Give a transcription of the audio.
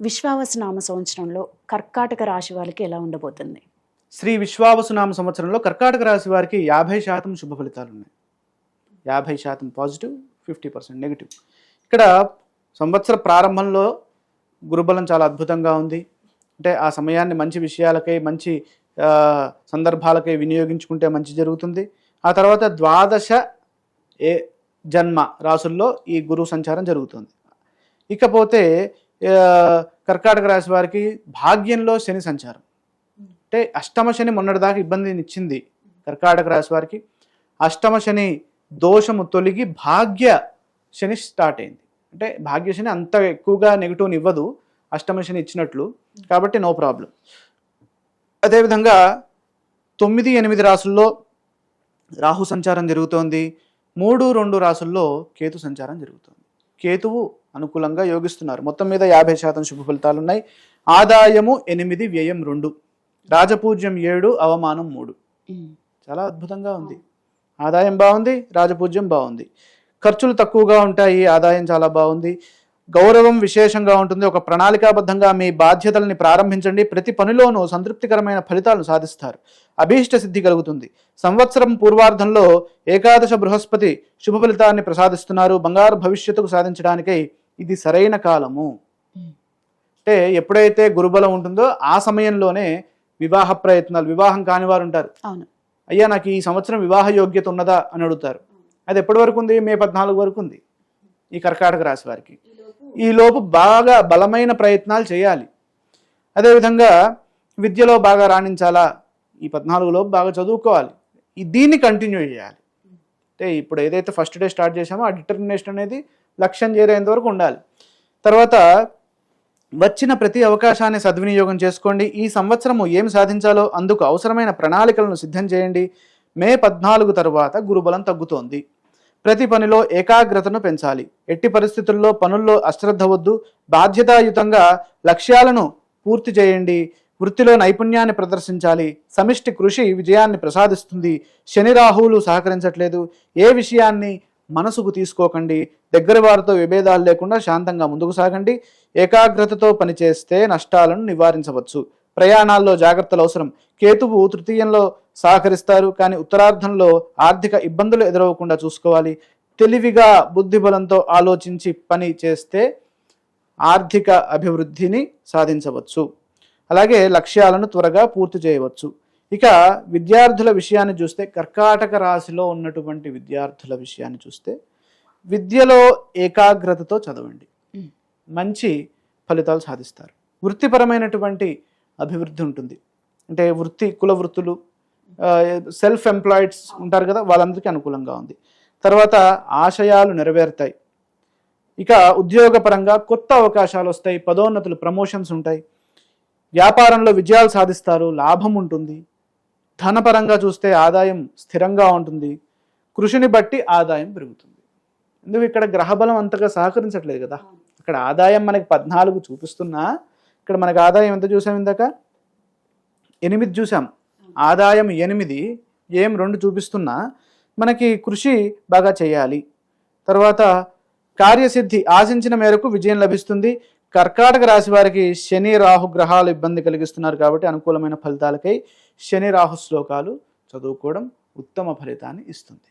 విశ్వావసనామ సంవత్సరంలో కర్కాటక రాశి వారికి ఎలా ఉండబోతుంది? శ్రీ విశ్వావసునామ సంవత్సరంలో కర్కాటక రాశి వారికి యాభై శాతం శుభ ఫలితాలు ఉన్నాయి. యాభై శాతం పాజిటివ్ ఫిఫ్టీ పర్సెంట్ నెగిటివ్. ఇక్కడ సంవత్సర ప్రారంభంలో గురుబలం చాలా అద్భుతంగా ఉంది. అంటే ఆ సమయాన్ని మంచి విషయాలకై మంచి సందర్భాలకై వినియోగించుకుంటే మంచి జరుగుతుంది. ఆ తర్వాత ద్వాదశ ఏ జన్మ రాసుల్లో ఈ గురువు సంచారం జరుగుతుంది. ఇకపోతే కర్కాటక రాశి వారికి భాగ్యంలో శని సంచారం. అంటే అష్టమ శని మొన్నటిదాకా ఇబ్బందిని ఇచ్చింది కర్కాటక రాశి వారికి. అష్టమ శని దోషము తొలగి భాగ్య శని స్టార్ట్ అయింది. అంటే భాగ్య శని అంత ఎక్కువగా నెగిటివ్ని ఇవ్వదు అష్టమ శని ఇచ్చినట్లు. కాబట్టి నో ప్రాబ్లం. అదేవిధంగా తొమ్మిది ఎనిమిది రాసుల్లో రాహు సంచారం జరుగుతోంది. మూడు రెండు రాసుల్లో కేతు సంచారం జరుగుతోంది. కేతువు అనుకూలంగా యోగిస్తున్నారు. మొత్తం మీద యాభై శాతం శుభ ఫలితాలు ఉన్నాయి ఆదాయము ఎనిమిది వ్యయం రెండు. రాజపూజ్యం ఏడు అవమానం మూడు. చాలా అద్భుతంగా ఉంది. ఆదాయం బాగుంది రాజపూజ్యం బాగుంది. ఖర్చులు తక్కువగా ఉంటాయి ఆదాయం చాలా బాగుంది. గౌరవం విశేషంగా ఉంటుంది. ఒక ప్రణాళికాబద్ధంగా మీ బాధ్యతల్ని ప్రారంభించండి. ప్రతి పనిలోనూ సంతృప్తికరమైన ఫలితాలను సాధిస్తారు. అభీష్ట సిద్ధి కలుగుతుంది. సంవత్సరం పూర్వార్ధంలో ఏకాదశ బృహస్పతి శుభ ఫలితాన్ని ప్రసాదిస్తున్నారు. బంగారు భవిష్యత్తుకు సాధించడానికై ఇది సరైన కాలము. అంటే ఎప్పుడైతే గురుబలం ఉంటుందో ఆ సమయంలోనే వివాహ ప్రయత్నాలు వివాహం కాని వారు ఉంటారు. అయ్యా నాకు ఈ సంవత్సరం వివాహ యోగ్యత ఉన్నదా అని అడుగుతారు. అది ఎప్పటి వరకు ఉంది? మే పద్నాలుగు వరకు ఉంది. ఈ కర్కాటక రాశి వారికి. ఈ లోపు బాగా బలమైన ప్రయత్నాలు చేయాలి. అదేవిధంగా విద్యలో బాగా రాణించాలా? ఈ పద్నాలుగు లోపు బాగా చదువుకోవాలి. ఈ దీన్ని కంటిన్యూ చేయాలి. అంటే ఇప్పుడు ఏదైతే ఫస్ట్ డే స్టార్ట్ చేసామో ఆ డిటర్మినేషన్ అనేది లక్ష్యం చేరేంత వరకు ఉండాలి. తర్వాత వచ్చిన ప్రతి అవకాశాన్ని సద్వినియోగం చేసుకోండి. ఈ సంవత్సరము ఏం సాధించాలో అందుకు అవసరమైన ప్రణాళికలను సిద్ధం చేయండి. మే పద్నాలుగు తరువాత గురుబలం తగ్గుతోంది. ప్రతి పనిలో ఏకాగ్రతను పెంచాలి. ఎట్టి పరిస్థితుల్లో పనుల్లో అశ్రద్ధ వద్దు. బాధ్యతాయుతంగా లక్ష్యాలను పూర్తి చేయండి. వృత్తిలో నైపుణ్యాన్ని ప్రదర్శించాలి. సమిష్టి కృషి విజయాన్ని ప్రసాదిస్తుంది. శని రాహువులు సహకరించట్లేదు. ఏ విషయాన్ని మనసుకు తీసుకోకండి. దగ్గర వారితో విభేదాలు లేకుండా శాంతంగా ముందుకు సాగండి. ఏకాగ్రతతో పనిచేస్తే నష్టాలను నివారించవచ్చు. ప్రయాణాల్లో జాగ్రత్తలు అవసరం. కేతువు తృతీయంలో సహకరిస్తారు కానీ ఉత్తరార్ధంలో ఆర్థిక ఇబ్బందులు ఎదురవ్వకుండా చూసుకోవాలి. తెలివిగా బుద్ధిబలంతో ఆలోచించి పని చేస్తే ఆర్థిక అభివృద్ధిని సాధించవచ్చు. అలాగే లక్ష్యాలను త్వరగా పూర్తి చేయవచ్చు. ఇక విద్యార్థుల విషయాన్ని చూస్తే కర్కాటక రాశిలో ఉన్నటువంటి విద్యార్థుల విషయాన్ని చూస్తే విద్యలో ఏకాగ్రతతో చదవండి. మంచి ఫలితాలు సాధిస్తారు. వృత్తిపరమైనటువంటి అభివృద్ధి ఉంటుంది. అంటే వృత్తి కుల వృత్తులు సెల్ఫ్ ఎంప్లాయిడ్స్ ఉంటారు కదా వాళ్ళందరికీ అనుకూలంగా ఉంది. తర్వాత ఆశయాలు నెరవేరుతాయి. ఇక ఉద్యోగపరంగా కొత్త అవకాశాలు వస్తాయి పదోన్నతులు ప్రమోషన్స్ ఉంటాయి. వ్యాపారంలో విజయాలు సాధిస్తారు లాభం ఉంటుంది. ధనపరంగా చూస్తే ఆదాయం స్థిరంగా ఉంటుంది. కృషిని బట్టి ఆదాయం పెరుగుతుంది. ఎందుకు ఇక్కడ గ్రహబలం అంతగా సహకరించట్లేదు కదా? ఇక్కడ ఆదాయం మనకి పద్నాలుగు చూపిస్తున్నా. ఇక్కడ మనకి ఆదాయం ఎంత చూసాం ఇందాక? ఎనిమిది చూసాం. ఆదాయం ఎనిమిది ఏం రెండు చూపిస్తున్నా. మనకి కృషి బాగా చేయాలి. తర్వాత కార్యసిద్ధి ఆశించిన మేరకు విజయం లభిస్తుంది. కర్కాటక రాశి వారికి శని రాహు గ్రహాలు ఇబ్బంది కలిగిస్తున్నారు కాబట్టి అనుకూలమైన ఫలితాలకై శని రాహు శ్లోకాలు చదువుకోవడం ఉత్తమ ఫలితాన్ని ఇస్తుంది.